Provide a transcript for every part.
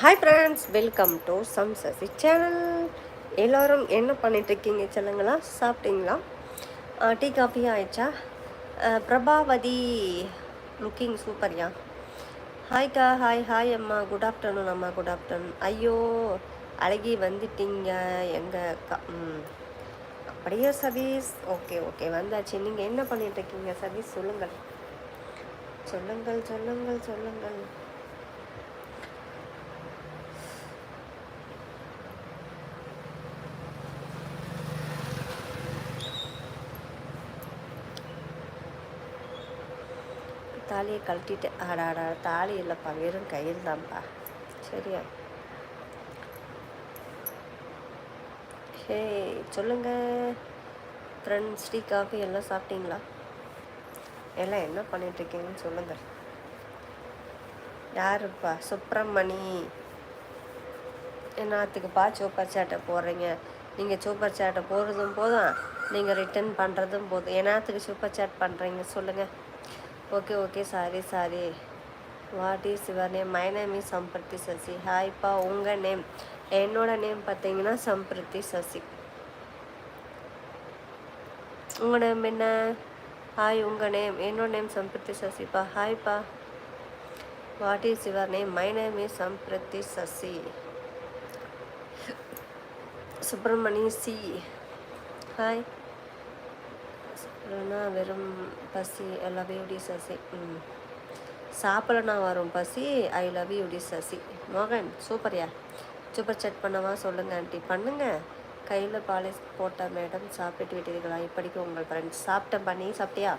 Hi friends welcome to Sam Sasi channel எல்லோரும் என்ன பண்ணிகிட்ருக்கீங்க சொல்லுங்களா? சாப்பிட்டீங்களா? டீ காஃபி ஆயிடுச்சா? பிரபாவதி லுக்கிங் சூப்பர்யா ஹாய்க்கா ஹாய் ஹாய் அம்மா. குட் ஆஃப்டர்நூன் அம்மா குட் ஆஃப்டர்நூன் ஐயோ அழகி வந்துட்டீங்க. எங்கள் அக்கா? அப்படியே சதீஷ்? ஓகே ஓகே வந்தாச்சு. நீங்கள் என்ன பண்ணிகிட்ருக்கீங்க சதீஷ்? சொல்லுங்கள். சொல்லுங்கள் சொல்லுங்கள் சொல்லுங்கள். தாலியை கழட்டிட்டேன் ஆடாடா தாலி இல்லைப்பா வெறும் கயிறு தான்ப்பா. சரியா? ஹே சொல்லுங்கள் ஃப்ரெண்ட்ஸ் டீ காஃபி எல்லாம் சாப்பிட்டீங்களா? எல்லாம் என்ன பண்ணிகிட்ருக்கீங்கன்னு சொல்லுங்கள் யாருப்பா? சுப்பிரமணி. என்னத்துக்குப்பா சூப்பர் சேட்டை போடுறீங்க. நீங்கள் சூப்பர் சேட்டை போடுறதும் போதும் நீங்கள் ரிட்டர்ன் பண்ணுறதும் போதும். என்னத்துக்கு சூப்பர் சேட் பண்ணுறீங்க சொல்லுங்கள் okay okay sorry sorry what is your name my name is Sampriti Sasi ஹாய்ப்பா உங்கள் நேம் என்னோட நேம் பார்த்தீங்கன்னா சம்பிருத்தி சசி உங்கள் நேம் என்ன? ஹாய் உங்கள் நேம் என்னோட நேம் சம்பிருத்தி சசிப்பா ஹாய்ப்பா what is your name my name is Sampriti Sasi Subramani C hi இல்லைன்னா வெறும் பசி ஐ லவ் யூ டி சசி. ம். சாப்பிடலனா வரும் பசி ஐ லவ் யூ டி சசி. மோகன் சூப்பர்யா சூப்பர் செட் பண்ணவா சொல்லுங்கள் ஆண்டி பண்ணுங்கள் கையில் பாலிஷ் போட்ட மேடம் சாப்பிட்டு விட்டீர்களா? இப்படிக்கு உங்கள் ஃப்ரெண்ட்ஸ் சாப்பிட்டேன் பண்ணி சாப்பிட்டியா?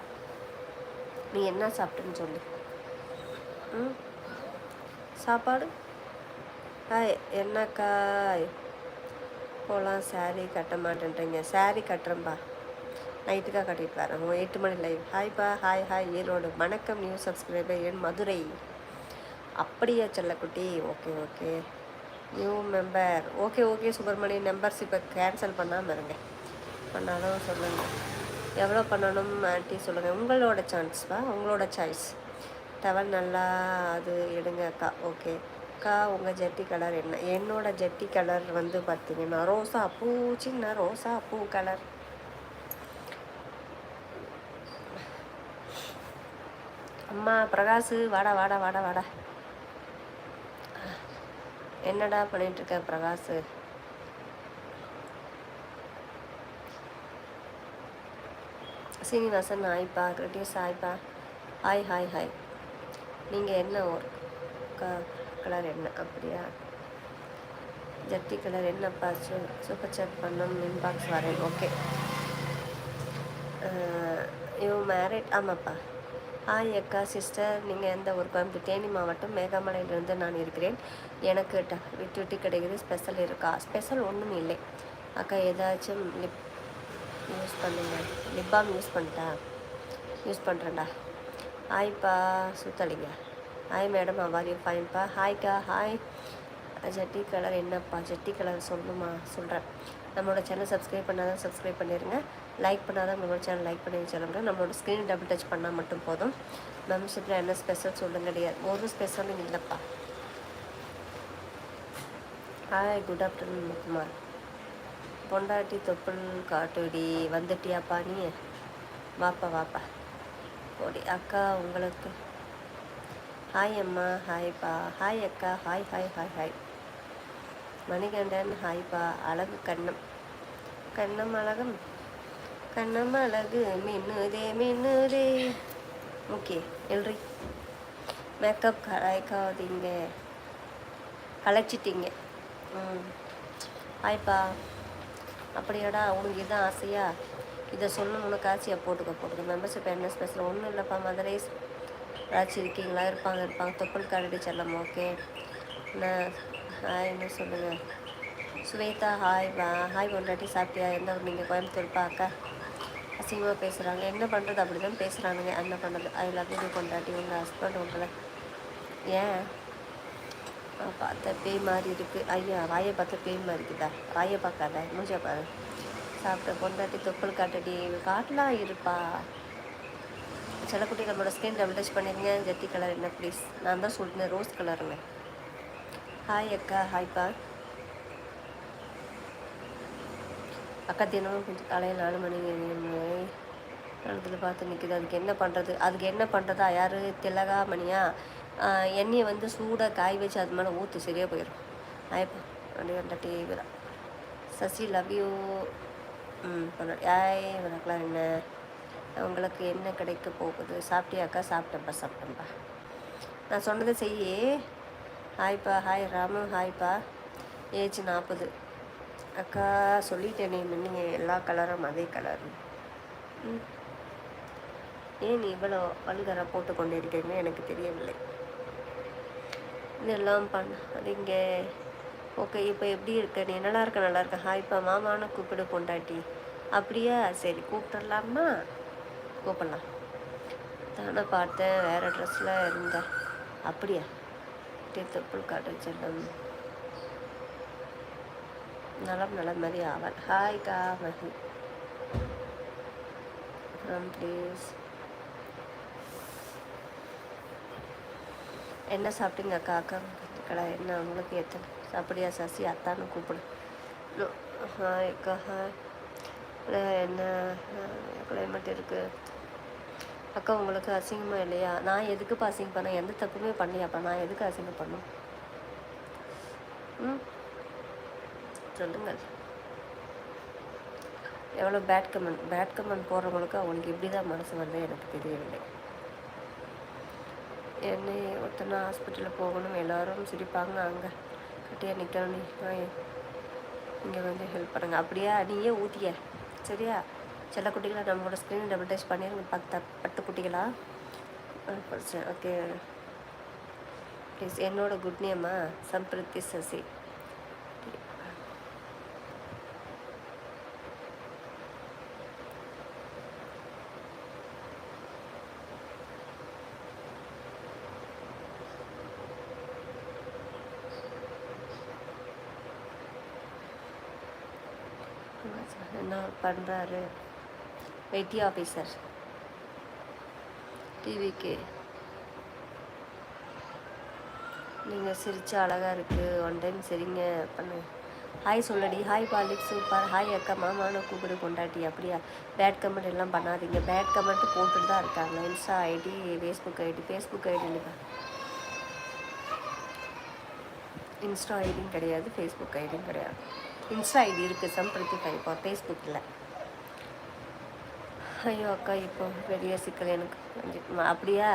நீ என்ன சாப்பிட்டேன்னு சொல்லு. ம். சாப்பாடு? ஹாய் என்னக்கா? போகலாம் saree கட்ட மாட்டேன்றீங்க saree கட்டுறேன்பா. நைட்டுக்காக கட்டிட்டு வரேன். எட்டு மணி லைவ் ஹாய்ப்பா ஹாய் ஹாய் ஈரோடு வணக்கம் நியூ சப்ஸ்கிரைபர் என் மதுரை. அப்படியா செல்லக்குட்டி? Okay okay new member okay okay Subramanian members இப்போ கேன்சல் பண்ணாமல் இருங்க. பண்ணாலும் சொல்லுங்கள் எவ்வளோ பண்ணணும் ஆண்டி சொல்லுங்கள் உங்களோட சான்ஸ்ப்பா உங்களோட சாய்ஸ் டவல் நல்லா அது எடுங்க அக்கா. ஓகே அக்கா உங்கள் ஜெட்டி கலர் என்ன? என்னோடய ஜெட்டி கலர் வந்து பார்த்தீங்கன்னா ரோசா பூச்சிங்கன்னா ரோசா பூ கலர் அம்மா பிரகாஷ் வாடா வாடா வாடா வாடா. என்னடா பண்ணிட்டு இருக்க பிரகாஷ் சீனிவாசன் ஆய்ப்பா கிரிட்டிஸ் ஆய்ப்பா. Hi hi hi. நீங்கள் என்ன ஒரு க கலர் என்ன? அப்படியா? ஜட்டி கலர் என்னப்பா? சூ சூப்பர் சாட் பண்ணணும் இன்பாக்ஸ் வரேன். ஓகே. யூ மேரிட் ஆமாப்பா. ஹாய் அக்கா சிஸ்டர். நீங்கள் எந்த ஒரு கோயம்புத்தூர் தேனி மாவட்டம் மேகமலையிலிருந்து நான் இருக்கிறேன். எனக்கு ட விட்டு விட்டு கிடைக்குது. ஸ்பெஷல் இருக்கா? ஸ்பெஷல் ஒன்றும் இல்லை. அக்கா ஏதாச்சும் லிப் யூஸ் பண்ணுங்க. லிப் பாம் யூஸ் பண்ணிட்டா? யூஸ் பண்ணுறேன்டா ஹாய்ப்பா. சுத்தலிங்க. Hi madam. How are you ஃபைன்ப்பா ஹாய்க்கா ஹாய் ஜட்டி கலர் என்னப்பா? ஜட்டி கலர் சொல்லுமா சொல்கிறேன் நம்மளோட சேனல் சப்ஸ்கிரைப் பண்ணாதான் சப்ஸ்கிரைப் பண்ணிடுங்க லைக் பண்ணாதான் நம்மளோட சேனல் லைக் பண்ணி சொல்லுங்கள் நம்மளோட ஸ்க்ரீன் டபுள் டச் பண்ணால் மட்டும் போதும். மெம்பர்ஷிப்பில் என்ன ஸ்பெஷல் சொல்லுங்க கிடையாது ஒரு ஸ்பெஷலும் இல்லைப்பா. ஹாய் குட் ஆஃப்டர்நூன் குமார் பொண்டாட்டி தொப்புள் காட்டுடி. வந்துட்டியாப்பா நீ? வாப்பா வாப்பா. ஓடி அக்கா உங்களுக்கு. ஹாய் அம்மா. ஹாய்ப்பா ஹாய் அக்கா. Hi hi hi hi Manikandan ஹாய்ப்பா அழகு கண்ணம். கண்ணம் அழகம் கண்ணம் அழகு மின்னுதே மின்னுதே. ஓகே எல்ரி. மேக்கப் கலாய்க்காதீங்க. கலைச்சிட்டீங்க. ம். ஹாய்ப்பா அப்படியாடா உனக்கு இதான் ஆசையா? இதை சொல்லணும் உனக்கு ஆசையா? போட்டுக்க போட்டுக்க. மெம்பர்ஷிப் என்ன ஸ்பெஷல் ஒன்றும் இல்லைப்பா மதுரை. ஏதாச்சும் இருக்கீங்களா இருப்பாங்க இருப்பாங்க. தொப்பல் காரடி செல்லம் ஓகே நான் ஹாய்னு சொல்லுங்கள் சுவேதா ஹாய் வா ஹாய் கொண்டாட்டி சாப்பிட்டியா? என்ன நீங்கள் கோயம்புத்தூர்ப்பா அக்கா அசிங்கமாக பேசுகிறாங்க என்ன பண்ணுறது அப்படி தான் பேசுகிறானுங்க என்ன பண்ணுறது ஐ லவ் யூ கொண்டாட்டி உங்கள் ஹஸ்பண்ட் உங்களை. ஏன்? பார்த்த பேய் மாதிரி இருக்குது ஐயா வாயை பார்த்த பேய் மாதிரி இருக்குதா? வாயை பார்க்காத. மூஞ்ச பாரு. சாப்பிட்ட பொண்டாட்டி தொப்புள் காட்டடி. காட்டலாம் இருப்பா. சில குட்டி நம்மளோட ஸ்கின் டபுள் டச் பண்ணிருங்க. ஜெட்டி கலர் என்ன ப்ளீஸ் நான் தான் சொல்லிட்டேன் ரோஸ் கலருங்க ஹாய் அக்கா ஹாய்ப்பா அக்கா தினமும் கொஞ்சம் காலையில் நாலு மணி இடத்துல பார்த்து நிற்குது அதுக்கு என்ன பண்ணுறது அதுக்கு என்ன பண்ணுறதா யார்? திலகா மணியா? எண்ணெயை வந்து சூடாக காய் வச்சு அது மேலே ஊற்று சரியாக போயிடும் ஆயப்பா அப்படியே அந்த டிவி தான். சசி லவ் யூ ம் பண்ண- உனக்குலாம் என்ன? உங்களுக்கு என்ன கிடைக்க போகுது? சாப்பிட்டியாக்கா? சாப்பிட்டேன்ப்பா சாப்பிட்டேன்ப்பா நான் சொன்னதை செய்யே. ஹாய்ப்பா ஹாய் ராமு ஹாய்ப்பா. ஏஜ் நாற்பது அக்கா சொல்லிட்டேனே நீங்கள் எல்லா கலரும் அதே கலர். ம். ஏன் நீ இவ்வளோ வல்கரை போட்டு கொண்டு இருக்கீங்க எனக்கு தெரியவில்லை. இதெல்லாம் பண்ண அது இங்கே. ஓகே இப்போ எப்படி இருக்க? நீ நல்லா இருக்க நல்லா இருக்க. ஹாய்ப்பா மாமான்னு கூப்பிடு பொண்டாட்டி. அப்படியா? சரி கூப்பிட்டுடலாமா கூப்பிடலாம். தானே பார்த்தேன் வேறு ட்ரெஸ்ஸில் இருந்தேன் அப்படியா? தொப்புள் காட்ட செல்லம். நலம் நலம் மாதிரி ஆவல் ஹாய்க்கா ஃப்ரம் ப்ளீஸ் என்ன சாப்பிட்டீங்க அக்கா அக்கா கடா என்ன உங்களுக்கு எத்தனை? அப்படியா சசி அத்தான்னு கூப்பிடு. ஹாய் அக்கா ஹாய் என்ன? கிளைமேட் இருக்குது அக்கா உங்களுக்கு அசிங்கமாக இல்லையா? நான் எதுக்குப்பா அசிங்கம் பண்ணேன்? எந்த தப்புமே பண்ணலையாப்பா நான் எதுக்கு அசிங்கம் பண்ணும் ம்? சொல்லுங்கள். எவ்வளோ பேட் கமெண்ட் பேட் கமெண்ட் போடுறவங்களுக்கு அவங்களுக்கு எப்படி தான் மனசு வருது எனக்கு தெரியவில்லை. என்னை ஒருத்தனை ஹாஸ்பிட்டலில் போகணும் எல்லோரும் சிரிப்பாங்க. அங்கே கட்டியாக நிற்கணும் நீ. இங்கே வந்து ஹெல்ப் பண்ணுங்க. அப்படியா? நீயே ஊற்றிய சரியா? சில குட்டிகளை நம்மளோட ஸ்க்ரீன் டபுள் டச் பண்ணிடுங்க பத்து பட்டு குட்டிகளா? ஓகே ப்ளீஸ் என்னோட குட் நேமா சம்பிருத்தி சசி. என்ன பண்ணுறாரு வெட்டி ஆஃபீஸர் டிவிக்கு நீங்கள் சிரிச்சா அழகாக இருக்குது ஒன் டைம் சரிங்க. பண்ணு. ஹாய் சொல்லடி. ஹாய் பாலிக் சூப்பர் ஹாய் அக்கா. மாமான கூப்பிடு கொண்டாட்டி அப்படியா? பேட் கமெண்ட் எல்லாம் பண்ணாதீங்க. பேட் கமெண்ட் போட்டுட்டு தான் இருக்காங்க. Insta ID facebook ID facebook ID insta ஐடியும் கிடையாது. ஃபேஸ்புக் ஐடியும் கிடையாது. இன்ஸ்டா ஐடி இருக்குது சம்பிரத்தி இப்போ ஃபேஸ்புக்கில் ஐயோ அக்கா இப்போ பெரிய சிக்கல் எனக்கு. அப்படியா?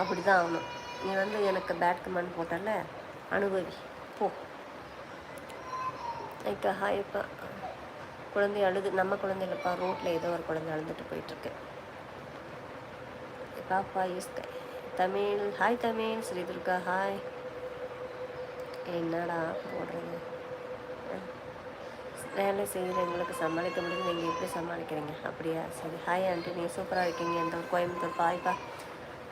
அப்படி தான் ஆகணும். நீ வந்து எனக்கு பேட் கமெண்ட் போட்டல அனுபவி போ. ஐக்கா ஹாய் அப்பா குழந்தை அழுது நம்ம குழந்தை இல்லைப்பா ரோட்டில் ஏதோ ஒரு குழந்தை அழுதுட்டு போயிட்டுருக்கு. பாப்பா யூஸ் தமிழ் ஹாய் தமிழ் ஸ்ரீ துர்கா ஹாய் என்னடா போடுறது? வேலை செய்கிறவங்களுக்கு சமாளிக்க முடியும் நீங்கள் எப்படி சமாளிக்கிறீங்க? அப்படியா? சரி. ஹாய் ஆண்டி நீ சூப்பராக இருக்கீங்க. எந்த ஒரு கோயம்புத்தூர். பாய்ப்பா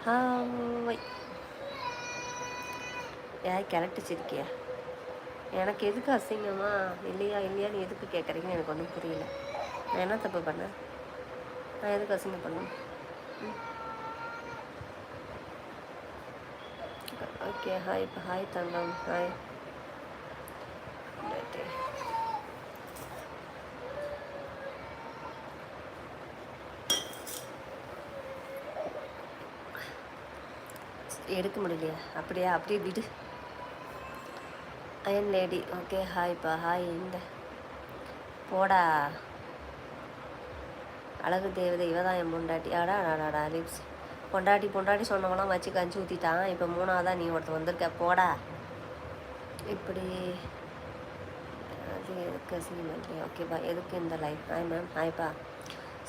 ஹாய் ஏ கிளட்டிச்சிருக்கியா எனக்கு எதுக்கு அசிங்கமா? இல்லையா இல்லையான்னு எதுக்கு கேட்குறீங்கன்னு எனக்கு ஒன்றும் புரியல. நான் என்ன தப்பு பண்ணேன்? நான் எதுக்கு அசிங்கம் பண்ணேன்? ஓகே ஹாய் இப்போ ஹாய் தங்கம். ஹாய் எடுக்க முடியலையா. அப்படியா? அப்படியே விடு. அயன் லேடி ஓகே ஹாய்ப்பா ஹாய் இந்த. போடா. அழகு தேவதை இவ தான் என் பொண்டாட்டி. ஆடா ஆடாடா லிப்ஸ் பொண்டாட்டி பொண்டாட்டி சொன்னவங்களாம் வச்சு கஞ்சி ஊற்றிட்டான் இப்போ மூணாவதா நீ ஒருத்தர் வந்திருக்க. போடா. இப்படி. அது எதுக்கு சினிமா ஓகேப்பா எதுக்கு இந்த லைஃப் ஹாய் மேம் ஹாய்ப்பா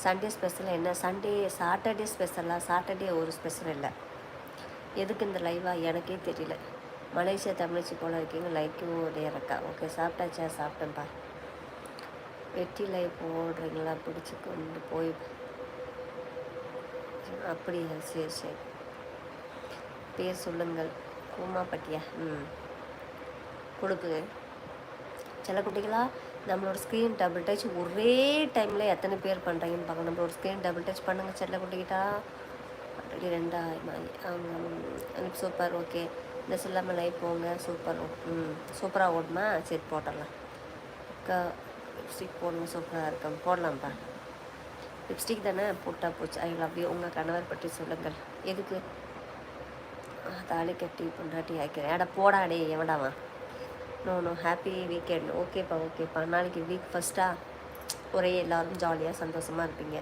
சண்டே ஸ்பெஷல் என்ன? சண்டே சாட்டர்டே ஸ்பெஷலாக சாட்டர்டே ஒரு ஸ்பெஷல் இல்லை. எதுக்கு இந்த லைவாக எனக்கே தெரியல. மலேசியா தமிழ்ச்சி போல இருக்கீங்க. லைக்கும் இருக்கா ஓகே சாப்பிட்டாச்சா? சாப்பிட்டேன்ப்பா வெட்டி லைவ் போடுறீங்களா? பிடிச்சி கொண்டு போய். அப்படியா? சரி சரி. பேர் சொல்லுங்கள். கூமாப்பட்டியா? ம். கொடுப்பு சில குட்டிகளா நம்மளோட ஸ்க்ரீன் டபுள் டச் ஒரே டைமில் எத்தனை பேர் பண்ணுறீங்கன்னு பார்க்கணும். நம்மளோட ஸ்க்ரீன் டபுள் டச் பண்ணுங்கள் செல்ல குட்டிக்கிட்டா இரண்டா ரெண்டாயிரம் அவங்க சூப்பர் ஓகே இந்த சில்லாமல் லைஃப் போங்க சூப்பர் ம் சூப்பராக ஓடுமா? சரி போட்டுடலாம். அக்கா லிப்ஸ்டிக் போடணும் சூப்பராக இருக்கும். போடலாம்ப்பா. லிப்ஸ்டிக் தானே போட்டால் போச்சு. ஐ லவ் யூ உங்கள் கணவர் பற்றி சொல்லுங்கள். எதுக்கு? தாலி கட்டி பொண்டாட்டி ஆக்கிறேன் ஏடா போடாடே எவடாவா நோ நோ ஹாப்பி வீக்கெண்ட் ஓகேப்பா ஓகேப்பா நாளைக்கு வீக் ஃபஸ்ட்டாக ஒரே எல்லோரும் ஜாலியாக சந்தோஷமாக இருப்பீங்க.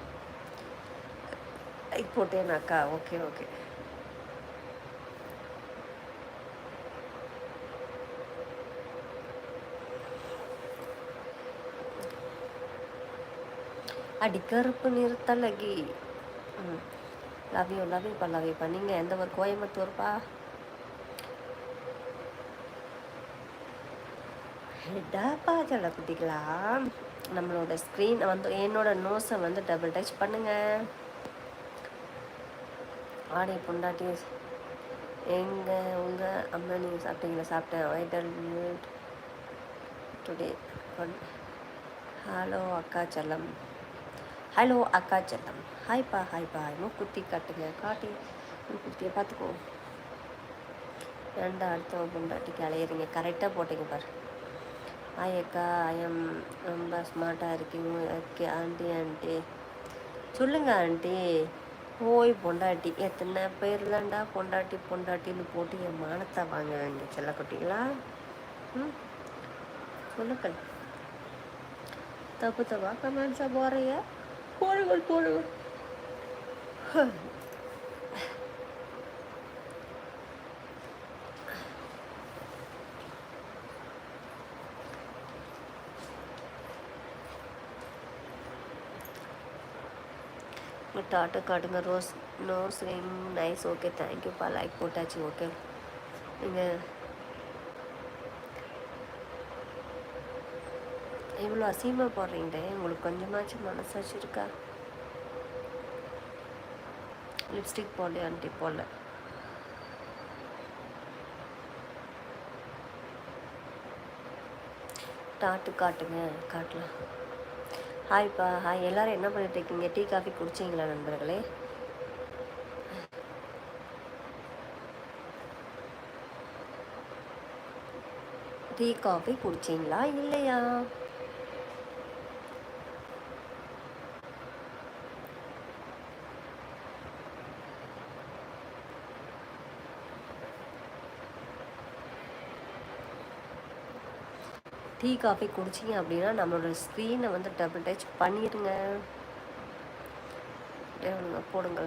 லைக் போட்டேனாக்கா ஓகே ஓகே அடி கருப்பு நிறுத்தலகி ம். லவ் லவ்யூப்பா லவ் நீங்கள் எந்த ஒரு கோயம்புத்தூர்ப்பா ஹெட்டாப்பா சொல்ல குட்டிங்களா நம்மளோட ஸ்க்ரீன் வந்து என்னோட நோஸை வந்து டபுள் டச் பண்ணுங்கள் ஆடி பொண்டாட்டி எங்கள் உங்கள் அம்மா நீங்கள் சாப்பிட்டீங்களா? சாப்பிட்டேன். ஐடல் டுடே ஹலோ அக்கா செல்லம். ஹலோ அக்கா செல்லம். ஹாய்ப்பா ஹாய்ப்பா மூக்குத்தி காட்டுங்க. காட்டி குத்தியை பார்த்துக்கோ ஏன்டா அடுத்தவன் பொண்டாட்டிக்கு அலையிறீங்க? கரெக்டாக போட்டீங்க பாரு. ஹாய் அக்கா ஐஎம் ரொம்ப ஸ்மார்ட்டாக இருக்கீங்க. ஓகே ஆண்டி ஆண்டி சொல்லுங்கள் ஆண்டி ஓய் பொண்டாட்டி. எத்தனை பேர் தான்டா பொண்டாட்டி பொண்டாட்டின்னு போட்டு என் மானத்தை வாங்க வேண்டிய செல்லக்குட்டிங்களா ம்? சொல்லுங்கள். தப்பு தப்பா கமெண்ட்ஸாக போகிறைய போடுங்கள் போடுங்கள். டாட்டா காட்டுங்க. Rose nose ring nice okay. தேங்க்யூப்பா லைக் போட்டாச்சு ஓகே. நீங்கள் இவ்வளோ அசிங்கமாக போடுறீங்களே உங்களுக்கு கொஞ்சமாச்சும் மனசாச்சு இருக்கா? லிப்ஸ்டிக் போடலையா போடல. டாட்டு காட்டுங்க காட்டலாம். ஹாய்ப்பா ஹாய் எல்லாரும் என்ன பண்ணிட்டு இருக்கீங்க? டீ காஃபி குடிச்சிங்களா நண்பர்களே? டீ காஃபி குடிச்சிங்களா இல்லையா? டீ காஃபி குடிச்சிங்க அப்படின்னா நம்மளோட ஸ்க்ரீனை வந்து டபுள் டச் பண்ணிடுங்க. போடுங்க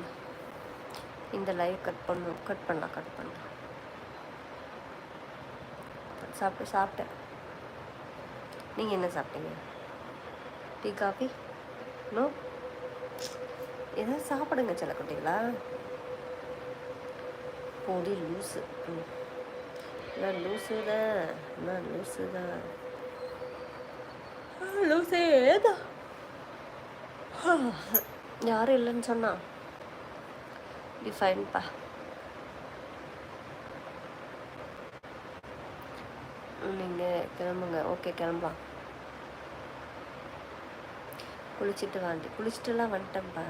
இந்த லைவ் கட் பண்ணும் கட் பண்ணலாம் கட் பண்ணலாம். சாப்பிட்டு சாப்பிட்டேன். நீங்கள் என்ன சாப்பிட்டீங்க? Tea coffee? நோ? ஏதாவது சாப்பிடுங்க சில குட்டிங்களா பொடி லூஸு ம். நான் லூஸு தான் நான் லூஸு தான் லூஸே யாரும் இல்லைன்னு சொன்னா? டிஃபைன்ப்பா நீங்கள் கிளம்புங்க. ஓகே கிளம்பா குளிச்சுட்டு வாண்டி. குளிச்சுட்டுலாம் வந்துட்டேன்ப்பா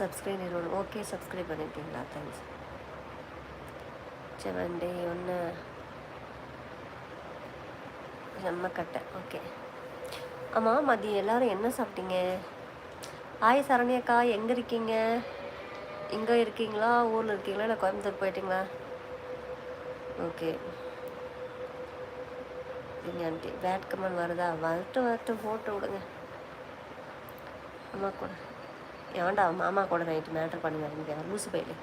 சப்ஸ்கிரைப் நிறுவனம் ஓகே சப்ஸ்கிரைப் பண்ணிட்டீங்களா? தேங்க்ஸ் செவன்டே ஒன்று செம்மக்கட்டை ஓகே ஆமாம் மதியம் எல்லாரும் என்ன சாப்பிட்டீங்க? ஆய் சரண்யாக்கா எங்கே இருக்கீங்க? இங்கே இருக்கீங்களா? ஊரில் இருக்கீங்களா? இல்லை கோயம்புத்தூர் போயிட்டீங்களா? ஓகே நீங்கள் ஆண்டி பேட் கமெண்ட் வருதா? வரட்டும் வரட்டும் போட்டு விடுங்க. அம்மா கூட. ஏன்டா மாமா கூட நைட்டு மேட்ரு பண்ணுங்க இங்கே லூசு போயிலே.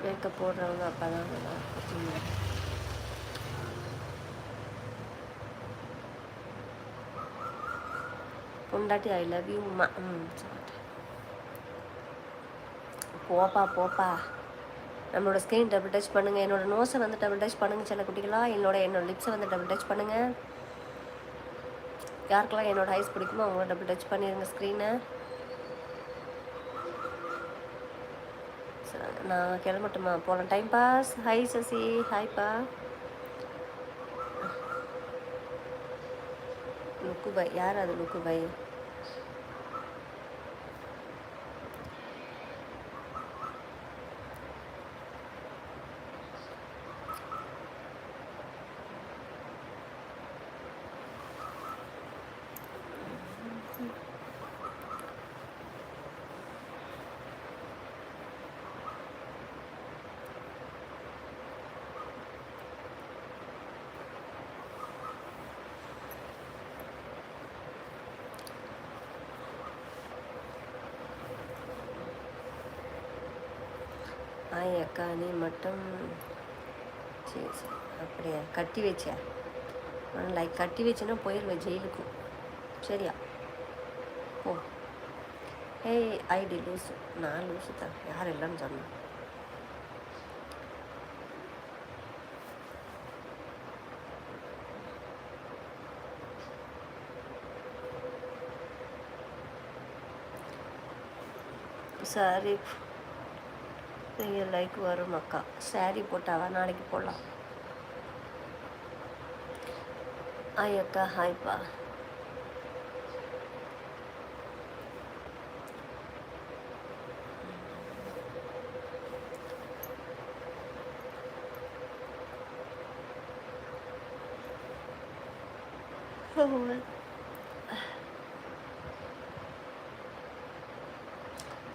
மேக்கப் போடுறவங்க அப்போ தான் நல்லா இருக்கும் ம். பொண்டாட்டி ஐ லவ் யூ மா. ம் போப்பா போப்பா. நம்மளோட ஸ்கிரீன் டபுள் டச் பண்ணுங்கள் என்னோட நோஸை வந்து டபுள் டச் பண்ணுங்கள் சில குட்டிகளா. என்னோட என்னோட லிப்ஸை வந்து டபுள் டச் பண்ணுங்கள் யாருக்கெல்லாம் என்னோட ஐஸ் பிடிக்குமோ அவங்கள டபுள் டச் பண்ணிடுங்க ஸ்க்ரீனை நான் கிளம்பட்டுமா? போகலாம் டைம் பாஸ் ஹாய் சசி. ஹாய்ப்பா லுக்கு பை யார் அது லுக்கு பை ஆய் அக்கா நீ மட்டும் சரி சரி. அப்படியா? கட்டி வச்சியா? லைக் கட்டி வச்சேன்னா போயிடுவேன் ஜெயிலுக்கும் சரியா? ஓ ஏய் ஐடி லூஸு நான் லூஸு தான். யார் இல்லைன்னு சொன்னேன் சாரி. நீங்கள் லைக் வரும் அக்கா. சாரி போட்டாவா? நாளைக்கு போடலாம். ஹாய் அக்கா ஹாய்ப்பா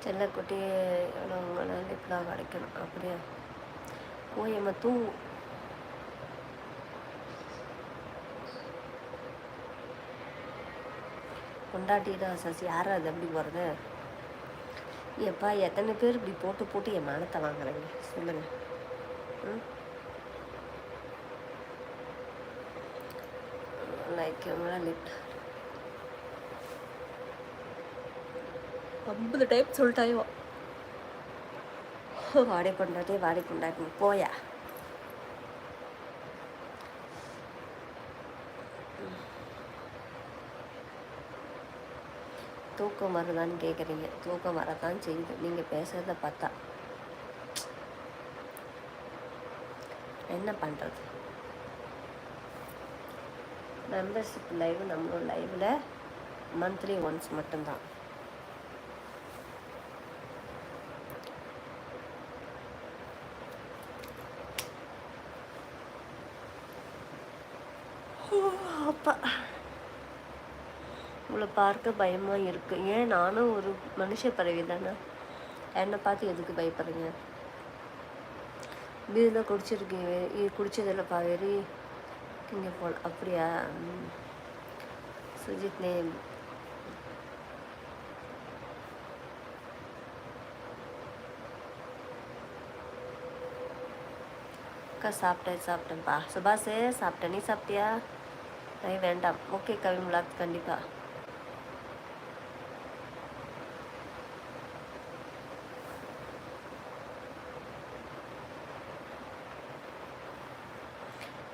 செல்லக்குட்டி எவ்வளோ இப்படிலாம் கிடைக்கணும் அப்படியா? போயம்மா தூ கொண்டாட்டி சசி. யார் அது எப்படி போகிறது எப்பா எத்தனை பேர் இப்படி போட்டு போட்டு என் மானத்தை வாங்குறீங்க? சொல்லுங்க. ம்? லைக் ஐம்பது டைப் சொல்லிட்டாயோ? வாடகை கொண்டாட்டி வாடகை போயா தூக்கம் வருதான்னு கேட்குறீங்க தூக்கம் வரதான் செய்யுது நீங்கள் பேசுகிறத பார்த்தா என்ன பண்ணுறது மெம்பர்ஷிப் லைவ் நம்மளோட லைவில் மந்த்லி ஒன்ஸ் மட்டும்தான் அப்பா உங்களை பார்க்க பயமாக இருக்கு. ஏன்? நானும் ஒரு மனுஷ பறவை தானே என்னை பார்த்து எதுக்கு பயப்படுறீங்க? பீரில் குடிச்சிருக்கீங்க இது குடிச்சதில்ல பாவேரி இங்கே போல் அப்படியா? சுஜித் நேம். அக்கா சாப்பிட்டேன் சாப்பிட்டேன்ப்பா. சுபாஷே சாப்பிட்டேன் நீ சாப்பிட்டியா? ஐ வேண்டாம். ஓகே கவிமலா கண்டிப்பாக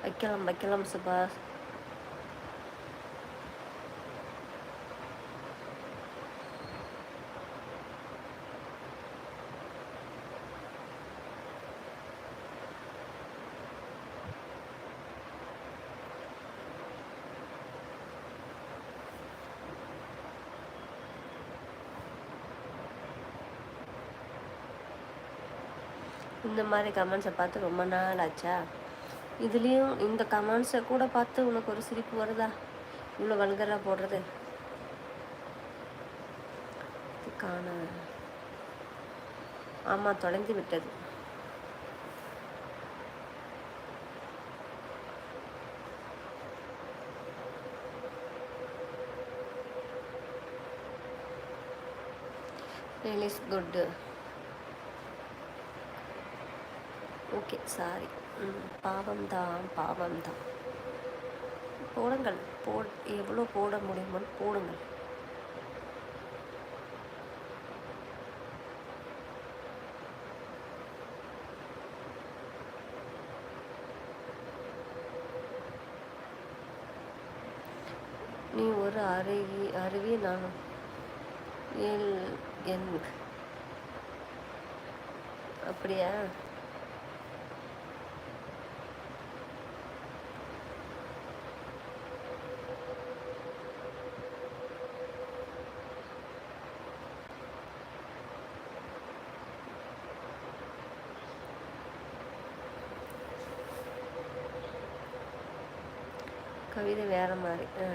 வைக்கலாம் வைக்கலாம் சுபாஷ் இந்த மாதிரி கமெண்ட்ஸை பார்த்து ரொம்ப நாள் ஆச்சா இதுலேயும் இந்த கமெண்ட்ஸை கூட பார்த்து உனக்கு ஒரு சிரிப்பு வருதா? இவ்வளோ வல்கராக போடுறது. காண. ஆமாம் தொலைந்து விட்டது. இஸ் குட் ஓகே சாரி பாவம்தான் பாவம்தான். போடுங்கள் போ எவ்வளோ போட முடியுமோ போடுங்கள். நீ ஒரு அருவி அருவி நான் ஏல் என் அப்படியா? வீடு வேற மாதிரி. ஆ.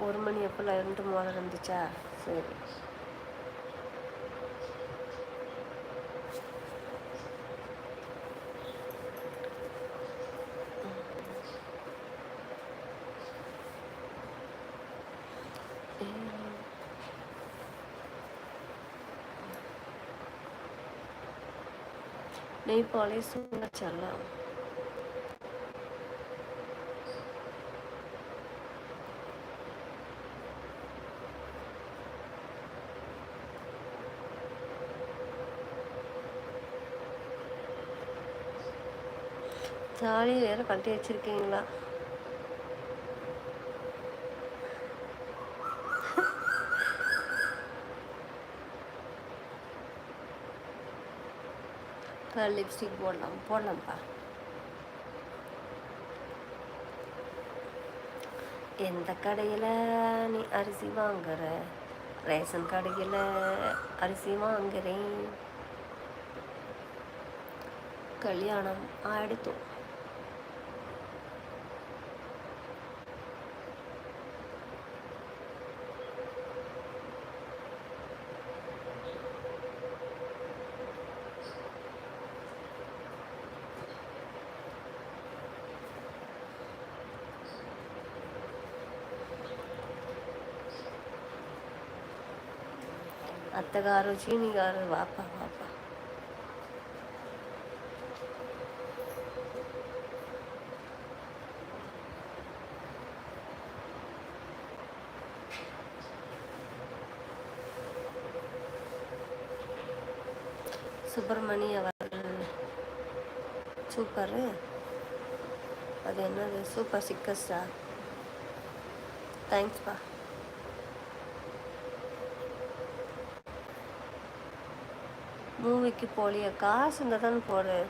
ஒரு மணி எப்போல்லாம் இருந்து மாதம் இருந்துச்சா சரி. நெய் பாலிஷ் செல்லம் தாலி வேற கட்டி வச்சிருக்கீங்களா லிப்ஸ்டிக் போடலாம் போடலாம்ப்பா எந்த கடையில் நீ அரிசி வாங்குற? ரேஷன் கடையில் அரிசி வாங்குறேன். கல்யாணம் ஆயிடுத்தோம். అత్తగారు చీని గారు వాప వాప சுப்பிரமணி அவர்கள் சூப்பரு அது என்னது சூப்பர் சிக்கஸ்டா தேங்க்ஸ்ப்பா மூவிக்கு போகலையே காசு இருந்தால் தானே போகிறேன்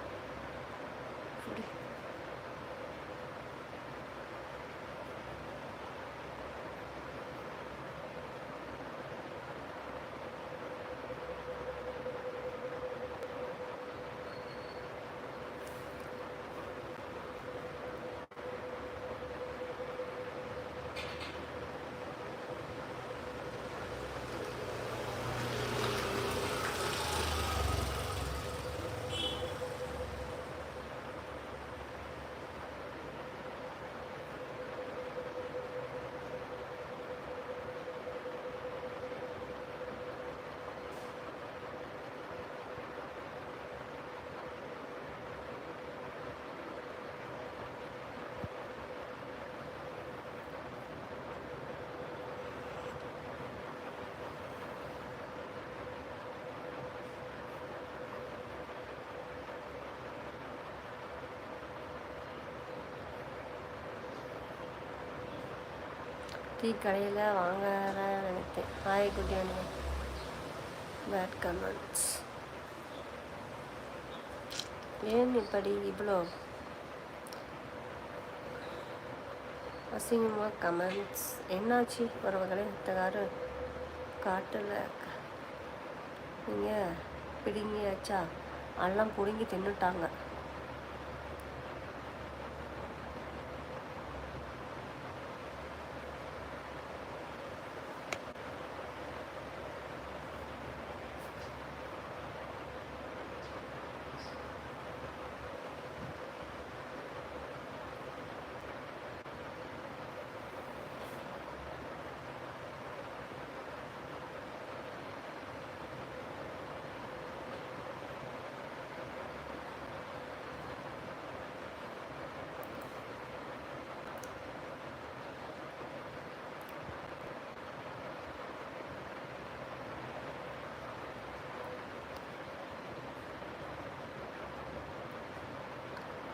டீ கடையில் வாங்குறேன் நினைத்தேன். Hi good evening bad comments ஏன் இப்படி இவ்வளோ அசிங்கமாக கமெண்ட்ஸ் என்னாச்சு? உறவுகளே இத்தகாரு காட்டில் நீங்கள் பிடுங்கியாச்சா? எல்லாம் பிடுங்கி தின்னுட்டாங்க.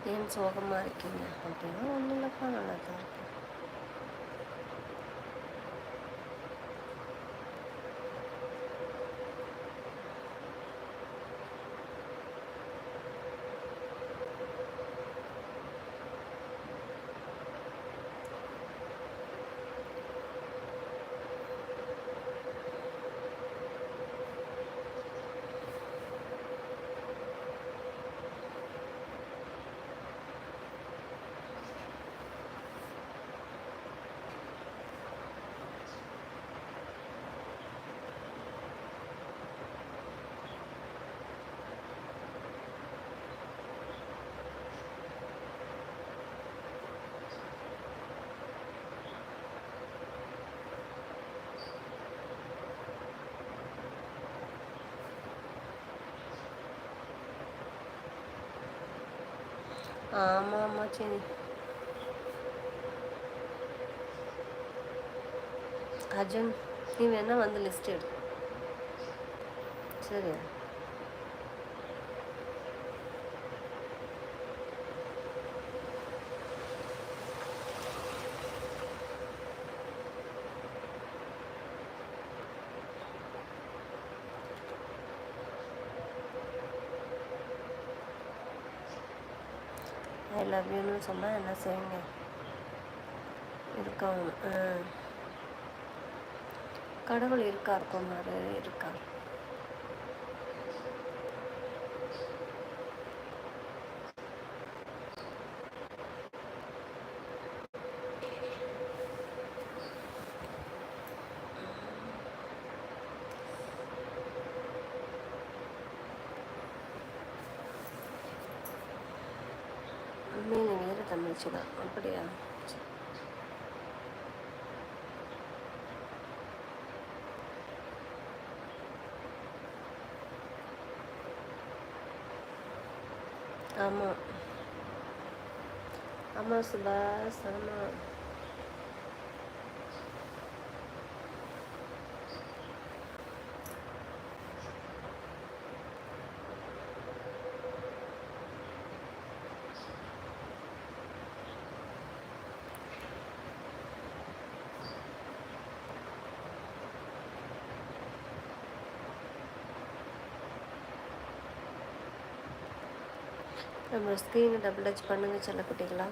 ஏன் சோகமாக இருக்கீங்க அப்படின்னா ஒன்றும் இல்லைப்பா நல்லா தான் இருக்கேன் ஆமாம் ஆமாம் சரி அர்ஜுன் நீ வேணா வந்து ஐ லவ் யூன்னு சொன்னால் என்ன செய்யுங்க? இருக்கவங்க கடவுள் இருக்கா? இருக்குமாரு இருக்கா மீன் வேறு தமிழ்ச்சி தான் அப்படியா சரி. ஆமாம் ஆமாம் சுபாஷ் ஆமாம் நம்ம ஸ்க்ரீனை டபுள் டச் பண்ணுங்க செல்லக்குட்டிகளா